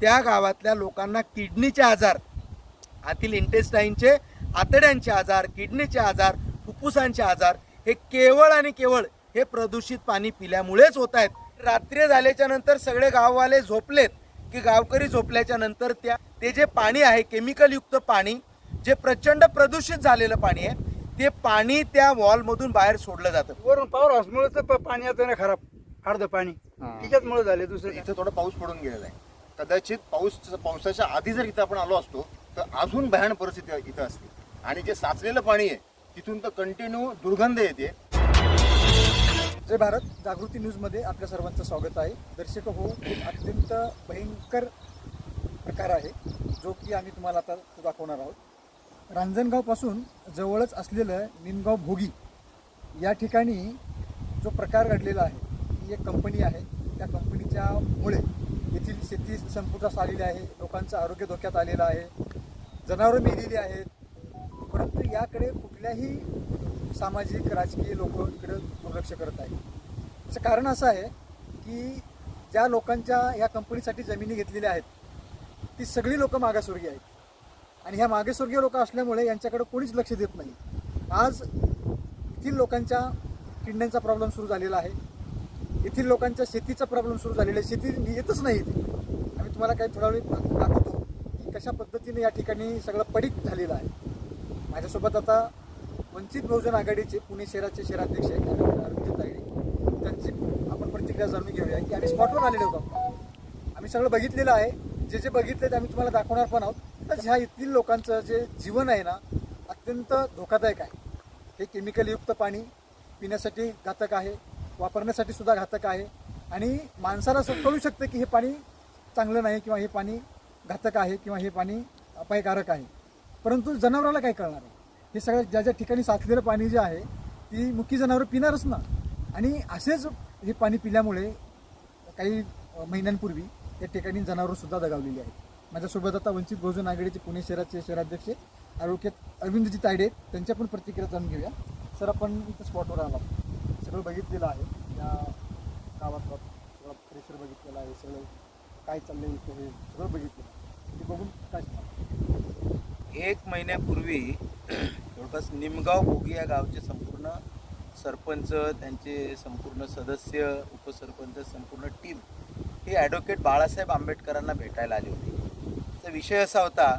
त्या गावातल्या लोकांना किडनीचे आजार आतील इंटेस्टाईनचे आतड्यांचे आजार किडनीचे आजार फुफ्फुसांचे आजार हे केवळ आणि केवळ हे प्रदूषित पाणी पिल्यामुळेच होत आहेत. रात्री झाल्याच्यानंतर सगळे गाववाले झोपलेत की गावकरी झोपल्याच्या नंतर त्या ते जे पाणी आहे केमिकलयुक्त पाणी जे प्रचंड प्रदूषित झालेलं पाणी आहे ते पाणी त्या वॉलमधून बाहेर सोडलं जातं. वरून पॉवर हाऊसमुळे तर पाणी ना खराब. अर्ध पाणी. त्याच्याचमुळे झाले दुसरं. इथे थोडा पाऊस पडून गेलेला आहे. कदाचित पाऊस पावसाच्या आधी जर इथं आपण आलो असतो तर अजून भयान परिस्थिती इथं असते. आणि जे साचलेलं पाणी आहे तिथून तर कंटिन्यू दुर्गंध येते. जय भारत जागृती न्यूजमध्ये आपल्या सर्वांचं स्वागत आहे. दर्शक हो अत्यंत भयंकर प्रकार आहे जो की आम्ही तुम्हाला आता तो दाखवणार आहोत. रांजणगावपासून जवळच असलेलं निमगाव भोगी या ठिकाणी जो प्रकार घडलेला आहे ही एक कंपनी आहे. त्या कंपनीच्यामुळे येथील शेती संपुटास आलेली आहे. लोकांचं आरोग्य धोक्यात आलेलं आहे. जनावरं मेलेली आहेत. परंतु याकडे कुठल्याही सामाजिक राजकीय लोक इकडे दुर्लक्ष करत आहेत. त्याचं कारण असं आहे की ज्या लोकांच्या ह्या कंपनीसाठी जमिनी घेतलेल्या आहेत ती सगळी लोकं मागासवर्गीय आहेत. आणि ह्या मागासवर्गीय लोक असल्यामुळे यांच्याकडे कोणीच लक्ष देत नाही. आज येथील लोकांच्या किडण्यांचा प्रॉब्लेम सुरू झालेला आहे. येथील लोकांच्या शेतीचा प्रॉब्लेम सुरू झालेला आहे. शेती येतच नाही इथे. आम्ही तुम्हाला काही थोडा वेळ दाखवतो की कशा पद्धतीने या ठिकाणी सगळं पडीक झालेलं आहे. माझ्यासोबत आता वंचित बहुजन आघाडीचे पुणे शहराचे शहराध्यक्ष आहेत ॲडव्होकेट तायडे. त्यांची आपण प्रतिक्रिया जाणून घेऊया की आम्ही स्पॉटवर आलेलो होतो आम्ही सगळं बघितलेलं आहे. जे जे बघितले ते आम्ही तुम्हाला दाखवणार पण आहोत. तर ह्या येथील लोकांचं जे जीवन आहे ना अत्यंत धोकादायक आहे. हे केमिकलयुक्त पाणी पिण्यासाठी घातक आहे. वापरण्यासाठी सुद्धा घातक आहे. आणि माणसाला असं कळू शकतं की हे पाणी चांगलं नाही किंवा हे पाणी घातक आहे किंवा हे पाणी अपायकारक आहे. परंतु जनावराला काय कळणार आहे? हे सगळं ज्या ज्या ठिकाणी साचलेलं पाणी जे आहे ती मुख्य जनावरं पिणारच ना. आणि असेच हे पाणी पिल्यामुळे काही महिन्यांपूर्वी या ठिकाणी जनावरंसुद्धा दगावलेली आहेत. माझ्यासोबत आता वंचित बहुजन आघाडीचे पुणे शहराचे शहराध्यक्ष आरोग्यात अरविंदजी तायडे त्यांच्या पण प्रतिक्रिया जाणून घेऊया. सर आपण इथं स्पॉटवर आला सगळं बघितलेलं आहे. या गावात सगळं परिसर बघितलेला आहे. सगळं काय चाललंय इथं हे सगळं बघितलेलं आहे. ते बघून काय एक महिन्यापूर्वी जवळपास निमगाव भोगी या गावचे संपूर्ण सरपंच त्यांचे संपूर्ण सदस्य उपसरपंच संपूर्ण टीम हे ॲडव्होकेट बाळासाहेब आंबेडकरांना भेटायला आली होती. तर विषय असा होता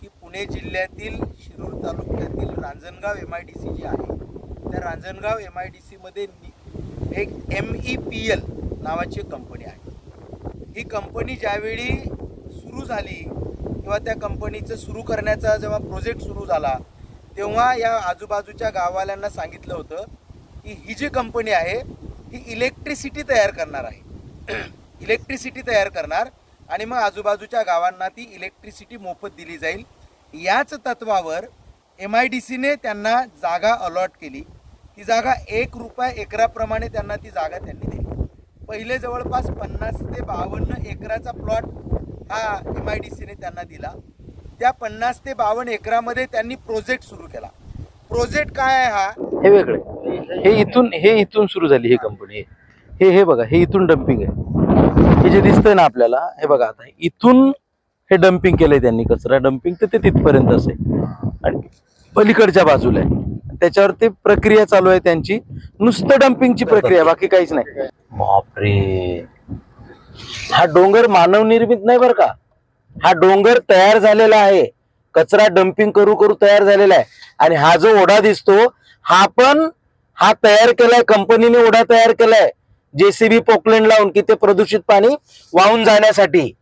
की पुणे जिल्ह्यातील शिरूर तालुक्यातील Ranjangaon M I D C जी आहे त्या रांजणगाव एम आय डी सीमध्ये एक एम ई पी एल नावाची कंपनी आहे. ही कंपनी ज्यावेळी सुरू झाली किंवा त्या कंपनीचं सुरू करण्याचा जेव्हा प्रोजेक्ट सुरू झाला तेव्हा या आजूबाजूच्या गाववाल्यांना सांगितलं होतं की ही जी कंपनी आहे ही इलेक्ट्रिसिटी तयार करणार आहे. इलेक्ट्रिसिटी तयार करणार आणि मग आजूबाजूच्या गावांना ती इलेक्ट्रिसिटी मोफत दिली जाईल. याच तत्वावर एम आय डी सीने त्यांना जागा अलॉट केली. ती जागा एक रुपया एकराप्रमाणे त्यांना ती जागा त्यांनी दिली. पहिले जवळपास पन्नास ते बावन्न एकराचा प्लॉट हा एम आय डी सीने त्यांना दिला. त्या पन्नास ते बावन्न एकरामध्ये त्यांनी प्रोजेक्ट सुरू केला. प्रोजेक्ट काय आहे हा? हे वेगळे. हे इथून हे इथून सुरू झाली ही कंपनी हे हे बघा हे इथून डम्पिंग आहे. हे जे दिसतंय ना आपल्याला हे बघा आता इथून हे डम्पिंग केलंय त्यांनी कचरा. डम्पिंग तर ते तिथपर्यंत असेल. आणि पलीकडच्या बाजूला आहे. त्याच्यावरती प्रक्रिया चालू आहे त्यांची. नुसतं डम्पिंगची प्रक्रिया बाकी काहीच नाही. बापरे. हा डोंगर मानवनिर्मित नाही बरं का? हा डोंगर तयार झालेला आहे. कचरा डम्पिंग करू करू तयार झालेला आहे. आणि हा जो ओढा दिसतो हा पण हा तयार केलाय कंपनीने ओढा तयार केलाय. जेसीबी पोकलेंड लावून की ते प्रदूषित पाणी वाहून जाण्यासाठी.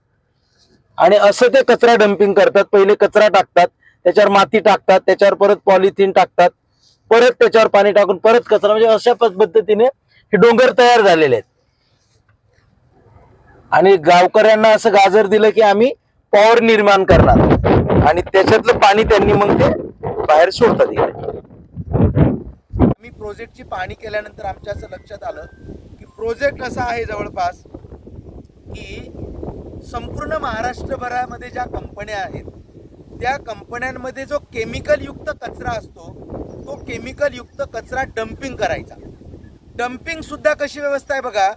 आणि असं ते कचरा डम्पिंग करतात. पहिले कचरा टाकतात त्याच्यावर माती टाकतात त्याच्यावर परत पॉलिथिन टाकतात. परत त्याच्यावर पाणी टाकून परत कचरा म्हणजे अशा पद्धतीने हे डोंगर तयार झालेले आहेत. आणि गावकऱ्यांना असं गाजर दिलं की आम्ही पॉवर निर्माण करणार. आणि त्याच्यातलं पाणी त्यांनी मग ते बाहेर सोडतात आम्ही मी प्रोजेक्टची पाहणी केल्यानंतर आमच्या असं लक्षात आलं की प्रोजेक्ट असा आहे जवळपास की संपूर्ण महाराष्ट्रभरामध्ये ज्या कंपन्या आहेत त्या कंपन्यांमध्ये जो केमिकलयुक्त कचरा असतो तो केमिकलयुक्त कचरा डम्पिंग करायचा. डम्पिंग सुद्धा कशी व्यवस्था आहे बघा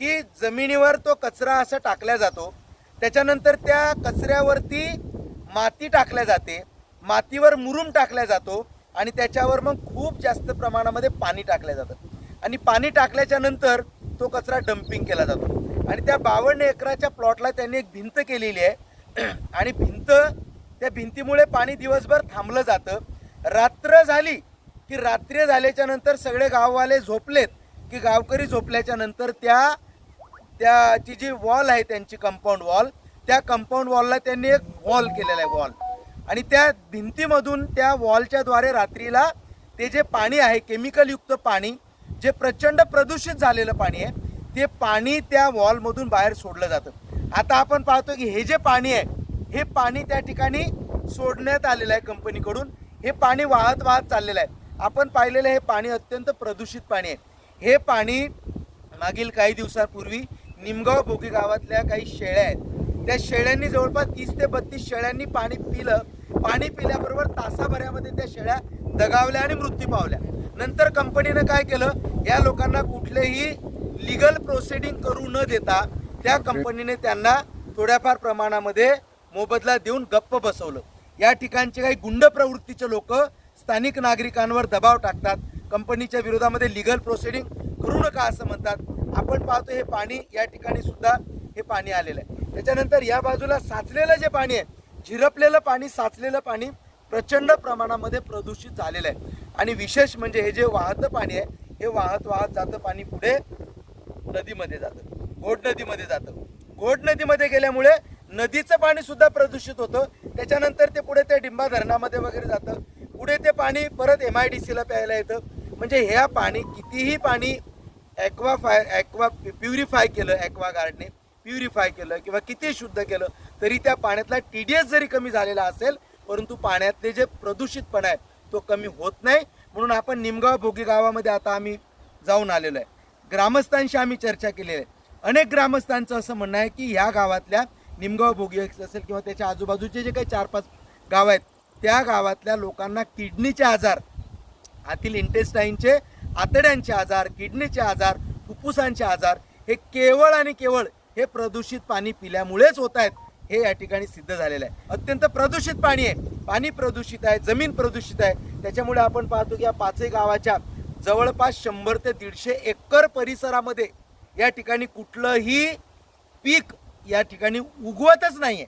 की जमिनीवर तो कचरा असा टाकला जातो त्याच्यानंतर त्या कचऱ्यावरती माती टाकल्या जाते मातीवर मुरुम टाकल्या जातो आणि त्याच्यावर मग खूप जास्त प्रमाणामध्ये पाणी टाकलं जातं. आणि पाणी टाकल्याच्या नंतर तो कचरा डम्पिंग केला जातो. आणि त्या बावन्न एकराच्या प्लॉटला त्यांनी एक भिंत केलेली आहे. आणि भिंत त्या भिंतीमुळे पाणी दिवसभर थांबलं जातं. रात्र झाली की रात्री झाल्याच्यानंतर सगळे गाववाले झोपलेत की गावकरी झोपल्याच्या नंतर त्या त्याची जी वॉल आहे त्यांची कंपाऊंड वॉल त्या कंपाऊंड वॉलला त्यांनी एक वॉल केलेला आहे वॉल आणि त्या भिंतीमधून त्या वॉलच्या द्वारे रात्रीला ते जे पाणी आहे केमिकलयुक्त पाणी जे प्रचंड प्रदूषित झालेलं पाणी आहे ते पाणी त्या वॉलमधून बाहेर सोडलं जातं. आता आपण पाहतो की हे जे पाणी आहे हे पाणी त्या ठिकाणी सोडण्यात आलेलं आहे कंपनीकडून हे पाणी वाहत वाहत चाललेलं आहे. आपण पाहिलेलं हे पाणी अत्यंत प्रदूषित पाणी आहे. हे पाणी मागील काही दिवसांपूर्वी निमगाव बोगी गावातल्या काही शेळ्या आहेत. त्या शेळ्यांनी जवळपास तीस ते बत्तीस शेळ्यांनी पाणी पिलं. पाणी पिल्याबरोबर तासाभरामध्ये त्या शेळ्या दगावल्या आणि मृत्यू पावल्या. नंतर कंपनीनं काय केलं? या लोकांना कुठलेही लिगल प्रोसिडिंग करू न देता त्या कंपनीने त्यांना थोड्याफार प्रमाणामध्ये मोबदला देऊन गप्प बसवलं. या ठिकाणचे काही गुंड प्रवृत्तीचे लोक स्थानिक नागरिकांवर दबाव टाकतात. कंपनीच्या विरोधामध्ये लिगल प्रोसिडिंग करू नका असं म्हणतात. आपण पाहतो हे पाणी या ठिकाणी सुद्धा हे पाणी आलेलं आहे. त्याच्यानंतर या बाजूला साचलेलं जे पाणी आहे झिरपलेलं पाणी साचलेलं पाणी प्रचंड प्रमाणामध्ये प्रदूषित झालेलं आहे. आणि विशेष म्हणजे हे जे वाहतं पाणी आहे हे वाहत वाहत जातं पाणी पुढे नदीमध्ये जातं. घोड नदीमध्ये जातं. घोड नदीमध्ये गेल्यामुळे नदीचं पाणी सुद्धा प्रदूषित होतं. त्याच्यानंतर ते पुढे ते डिंबा धरणामध्ये वगैरे जातं. पुढे ते पाणी परत एम आय डी सीला प्यायला येतं. म्हणजे ह्या पाणी कितीही पाणी ॲक्वाफाय ॲक्वा प्युरिफाय केलं ॲक्वा गार्डने प्युरिफाय केलं किंवा किती शुद्ध केलं तरी त्या पाण्यातला टी डी एस जरी कमी झालेला असेल परंतु पाण्यातले जे प्रदूषितपणा आहे तो कमी होत नाही. म्हणून आपण निमगाव भोगी गावामध्ये आता आम्ही जाऊन आलेलो आहे. ग्रामस्थांशी आम्ही चर्चा केलेली आहे. अनेक ग्रामस्थांचं असं म्हणणं आहे की ह्या गावातल्या निमगाव भोगी असेल किंवा त्याच्या आजूबाजूचे जे काही चार पाच गाव आहेत त्या गावातल्या लोकांना किडनीचे आजार आतील इंटेस्टाईनचे आतड्यांचे आजार किडनीचे आजार फुफ्फुसांचे आजार हे केवळ आणि केवळ हे प्रदूषित पाणी पिल्यामुळेच होत आहेत हे या ठिकाणी सिद्ध झालेलं आहे. अत्यंत प्रदूषित पाणी आहे. पाणी प्रदूषित आहे जमीन प्रदूषित आहे. त्याच्यामुळे आपण पाहतो की या पाचही गावाच्या जवळपास शंभर ते दीडशे एकर परिसरामध्ये या ठिकाणी कुठलंही पीक या ठिकाणी उगवतच नाही आहे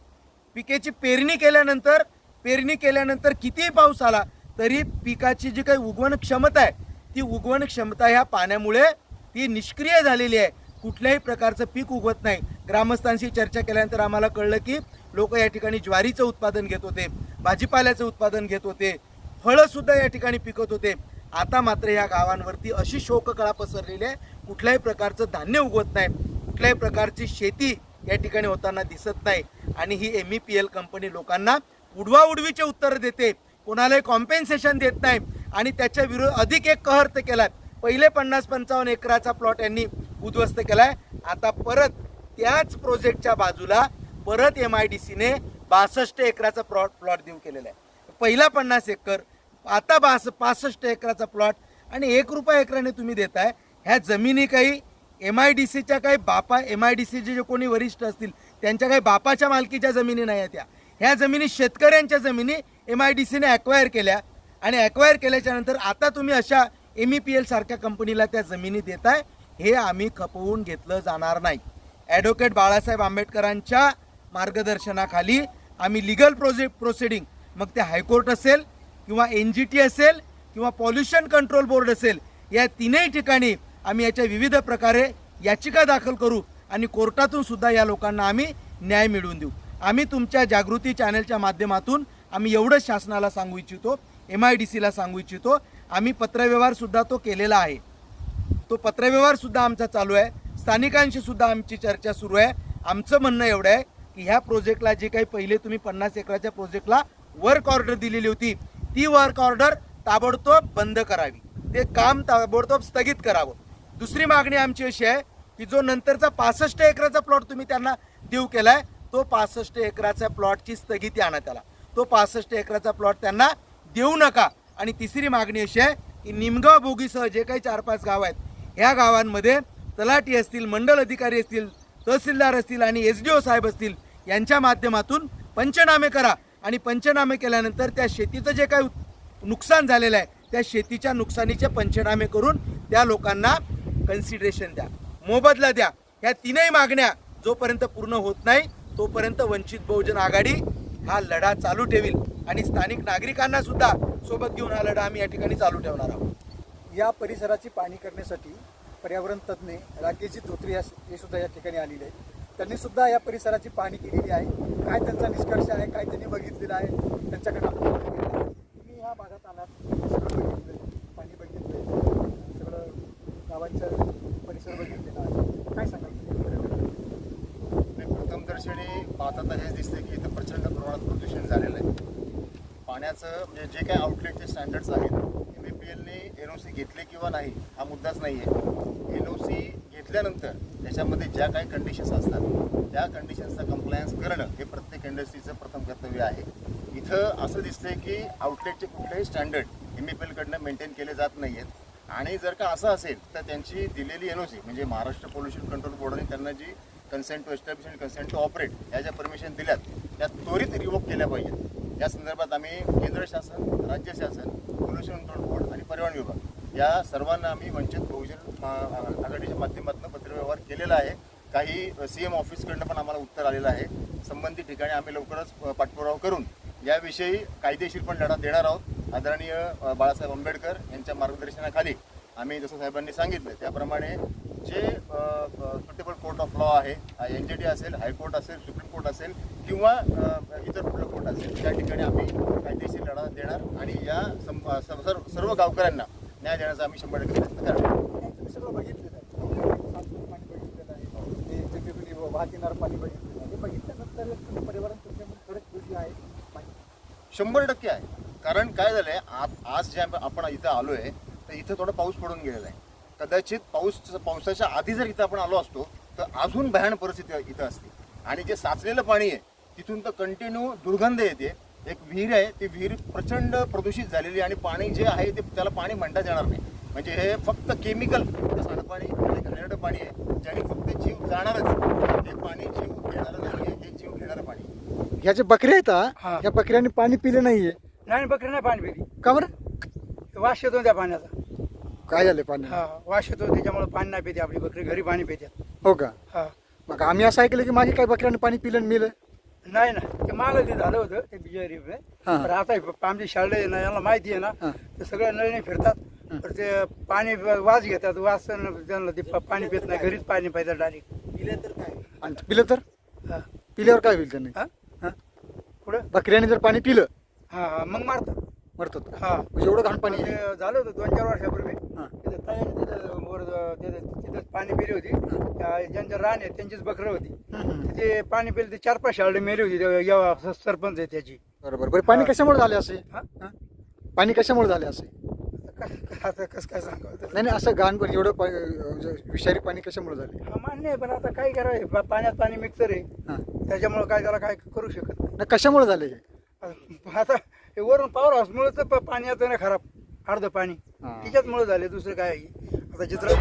पिकेची पेरणी केल्यानंतर पेरणी केल्यानंतर कितीही पाऊस आला तरी पिकाची जी काही उगवण क्षमता आहे ती उगवण क्षमता ह्या पाण्यामुळे ती निष्क्रिय झालेली आहे. कुठल्याही प्रकारचं पीक उगवत नाही. ग्रामस्थांशी चर्चा केल्यानंतर आम्हाला कळलं की लोक या ठिकाणी ज्वारीचं उत्पादन घेत होते भाजीपाल्याचं उत्पादन घेत होते फळंसुद्धा या ठिकाणी पिकत होते. आता मात्र या गावांवरती अशी शोककळा पसरलेली आहे. कुठल्याही प्रकारचं धान्य उगवत नाही. कुठल्याही प्रकारची शेती या ठिकाणी होताना दिसत नाही. आणि ही M E P L company लोकांना उडवाउडवीचे उत्तर देते. कोणालाही कॉम्पेन्सेशन देत नाही. आणि त्याच्या विरोध अधिक एक कहर्त केला केलाय. पहिले पन्नास पंचावन्न एकराचा प्लॉट यांनी उद्ध्वस्त केलाय. आता परत त्याच प्रोजेक्टच्या बाजूला परत एम आय डी सीने बासष्ट एकराचा प्लॉट प्लॉट देऊ केलेला आहे. पहिला पन्नास एकर आता बास पासष्ट एकराचा प्लॉट आणि एक रुपया एकराने तुम्ही देताय. ह्या जमिनी काही एम आय डी सीच्या काही बापा एम आय डी सीचे जे कोणी वरिष्ठ असतील त्यांच्या काही बापाच्या मालकीच्या जमिनी नाही आहेत त्या ह्या जमिनी शेतकऱ्यांच्या जमिनी एम आय डी सीने ॲक्वायर केल्या आणि ॲक्वायर केल्याच्यानंतर आता तुम्ही अशा एम ई पी एल सारख्या कंपनीला त्या जमिनी देताय हे आम्ही खपवून घेतलं जाणार नाही. ॲडव्होकेट बाळासाहेब आंबेडकरांच्या मार्गदर्शनाखाली आम्ही लिगल प्रोजे प्रोसिडिंग मग ते हायकोर्ट असेल किंवा एन जी टी असेल किंवा पॉल्युशन कंट्रोल बोर्ड असेल या तीनही ठिकाणी आम्ही याच्या विविध प्रकारे याचिका दाखल करू आणि कोर्टातून सुद्धा या लोकांना आम्ही न्याय मिळवून देऊ. आम्ही तुमच्या जागृती चॅनलच्या माध्यमातून आम्ही एवढंच शासनाला सांगू इच्छितो एम आय डी सीला सांगू इच्छितो. आम्ही पत्रव्यवहारसुद्धा तो केलेला आहे. तो पत्रव्यवहारसुद्धा आमचा चालू आहे. स्थानिकांशी सुद्धा आमची चर्चा सुरू आहे. आमचं म्हणणं एवढं आहे की ह्या प्रोजेक्टला जे काही पहिले तुम्ही पन्नास एकराच्या प्रोजेक्टला वर्क ऑर्डर दिलेली होती ती वर्क ऑर्डर ताबडतोब बंद करावी. ते काम ताबडतोब स्थगित करावं. दुसरी मागणी आमची अशी आहे की जो नंतरचा पासष्ट एकराचा प्लॉट तुम्ही त्यांना देऊ केलाय तो पासष्ट एकराच्या प्लॉटची स्थगिती आणा त्याला. तो पासष्ट एकराचा प्लॉट त्यांना देऊ नका. आणि तिसरी मागणी अशी आहे की निमगाव बोगीसह जे काही चार पाच गाव आहेत ह्या गावांमध्ये तलाठी असतील मंडल अधिकारी असतील तहसीलदार असतील आणि एस डी ओ साहेब असतील यांच्या माध्यमातून पंचनामे करा. आणि पंचनामे केल्यानंतर त्या शेतीचं जे काही नुकसान झालेलं आहे त्या शेतीच्या नुकसानीचे पंचनामे करून त्या लोकांना कन्सिडरेशन द्या. मोबदला द्या. ह्या तीनही मागण्या जोपर्यंत पूर्ण होत नाही तोपर्यंत वंचित बहुजन आघाडी हा लढा चालू ठेवील. आणि स्थानिक नागरिकांना सुद्धा सोबत घेऊन हा लढा आम्ही या ठिकाणी चालू ठेवणार आहोत. या परिसराची पाहणी करण्यासाठी पर्यावरण तज्ज्ञ राकेशजी धोत्रे या हे सुद्धा या ठिकाणी आलेले आहेत. त्यांनी सुद्धा या परिसराची पाहणी केलेली आहे. काय त्यांचा निष्कर्ष आहे काय त्यांनी बघितलेलं आहे त्यांच्याकडे तुम्ही ह्या भागात आलात सगळं बघितलंय पाणी बघितलंय सगळं गावांचं परिसर बघितलेला आहे. काय सांगाल? प्रथमदर्शनी पाहता तर हेच दिसते की इथं प्रचंड प्रमाणात प्रदूषण झालेलं आहे. पाण्याचं म्हणजे जे काही आउटलेटचे स्टँडर्ड्स आहेत एम ए पी एलने एन ओ सी घेतले किंवा नाही हा मुद्दाच नाही आहे एन ओ सी घेतल्यानंतर त्याच्यामध्ये ज्या काही कंडिशन्स असतात त्या कंडिशन्सचा कम्प्लायन्स करणं हे प्रत्येक इंडस्ट्रीचं प्रथम कर्तव्य आहे. इथं असं दिसतंय की आउटलेटचे कुठलेही स्टँडर्ड एम ए पी एलकडनं मेंटेन केले जात नाही आहेत आणि जर का असं असेल तर त्यांची दिलेली एन ओ सी म्हणजे महाराष्ट्र पोल्युशन कंट्रोल बोर्डाने त्यांना जी कन्सेंट टू एस्टॅब्लिश आणि कन्सेंट टू ऑपरेट या ज्या परमिशन दिल्यात त्या त्वरित रिवोक केल्या पाहिजेत. या संदर्भात आम्ही केंद्र शासन राज्य शासन पोल्युशन कंट्रोल बोर्ड आणि परिवहन विभाग या सर्वांना आम्ही वंचित बहुजन आघाडीच्या माध्यमातून पत्रव्यवहार केलेला आहे. काही सी एम ऑफिसकडनं पण आम्हाला उत्तर आलेलं आहे. संबंधित ठिकाणी आम्ही लवकरच पाठपुरावा करून याविषयी कायदेशीर पण लढा देणार आहोत. आदरणीय बाळासाहेब आंबेडकर यांच्या मार्गदर्शनाखाली आम्ही जसं साहेबांनी सांगितलं त्याप्रमाणे जे सुटेबल कोर्ट ऑफ लॉ आहे एन जे डी असेल हायकोर्ट असेल सुप्रीम कोर्ट असेल किंवा इतर कुठलं कोर्ट असेल त्या ठिकाणी आम्ही कायदेशीर लढा देणार आणि या सर्व सर्व गावकऱ्यांना न्याय देण्याचा आम्ही शंभर टक्के प्रयत्न करणार सगळं बघितलेलं आहे. वाहत येणारं पाणी बघितलेलं आहे. बघितल्यानंतर खरंच शंभर टक्के आहे. कारण काय झालंय आज आज जे आपण- इथं आलोय तर इथं थोडा पाऊस पडून गेलेला आहे कदाचित पाऊस पावसाच्या आधी जर इथं आपण आलो असतो तर अजून भयान परिस्थिती इथं असते. आणि जे साचलेलं पाणी आहे तिथून तर कंटिन्यू दुर्गंध येते. एक विहीर आहे ती विहीर प्रचंड प्रदूषित झालेली आहे आणि पाणी जे आहे ते त्याला पाणी म्हणताच येणार नाही. म्हणजे हे फक्त केमिकल सांडपाणी घाणेरडं पाणी आहे ज्याने फक्त जीव जाणारच हे पाणी जीव घेणारं नाही आहे हे जीव घेणारं पाणी आहे. ह्या ज्या बकऱ्या आहेत ह्या बकऱ्यांनी पाणी पिलं नाहीये. नाही बकरी नाही पाणी पिली. का बरं? वास येतो त्या पाण्याचा. काय झालं पाणी हा वास येतो त्याच्यामुळे पाणी नाही पिते आपली बकरी घरी पाणी पितात हो का? हा. मग आम्ही असं ऐकलं की माझी काय बकऱ्यांनी पाणी पिलं आणि मिलं. नाही ना ते मागं ते झालं होतं ते बिजारी हा. पण आता हे आमची शाळा आहे ना याला माहिती आहे हा. ना ते सगळ्या नळीने फिरतात. तर ते पाणी वास घेतात वास त्यांना ते प- पाणी पित नाही घरीच पाणी पाहिजे डायरेक्ट दिलं तर काय? आणि पिलं तर? हा. पिल्यावर काय होईल त्यांनी? हा? हा? पुढं? बकऱ्याने जर पाणी पिलं हा हा मग मारतात. मरतात का? हा. म्हणजे एवढं घाण पाणी आहे. ते झालं होतं दोन चार वर्षापूर्वी. हा. तिथं तिथं वर तिथं तिथं पाणी पिली होती. त्या ज्यांच्या रान आहे त्यांचीच बकरं होती. हम्म, हम्म. ते पाणी पिलं ते चार पाच शाळे मेली होती. ते या स- सरपंच आहे त्याची. बरोबर. बरं पाणी कशामुळे झाले असे? हा? हा? पाणी कशामुळे झाले असे? आता कसं काय सांगावं त्याला? नाही नाही असं घाण पण एवढं पा- अं, विषारी पाणी कशामुळे झाले? हा मान्य आहे पण आता काय करावं? पा- पाण्यात पाणी मिक्सर आहे. हा. त्याच्यामुळे काय त्याला काय करू शकत नाही. नाही कशामुळे झाले हे? आता हे वरून पॉवर हाऊसमुळे तर पाणी येतं ना खराब अर्ध पाणी हा. त्याच्याचमुळे झाले दुसरं काय आहे? आता चित्र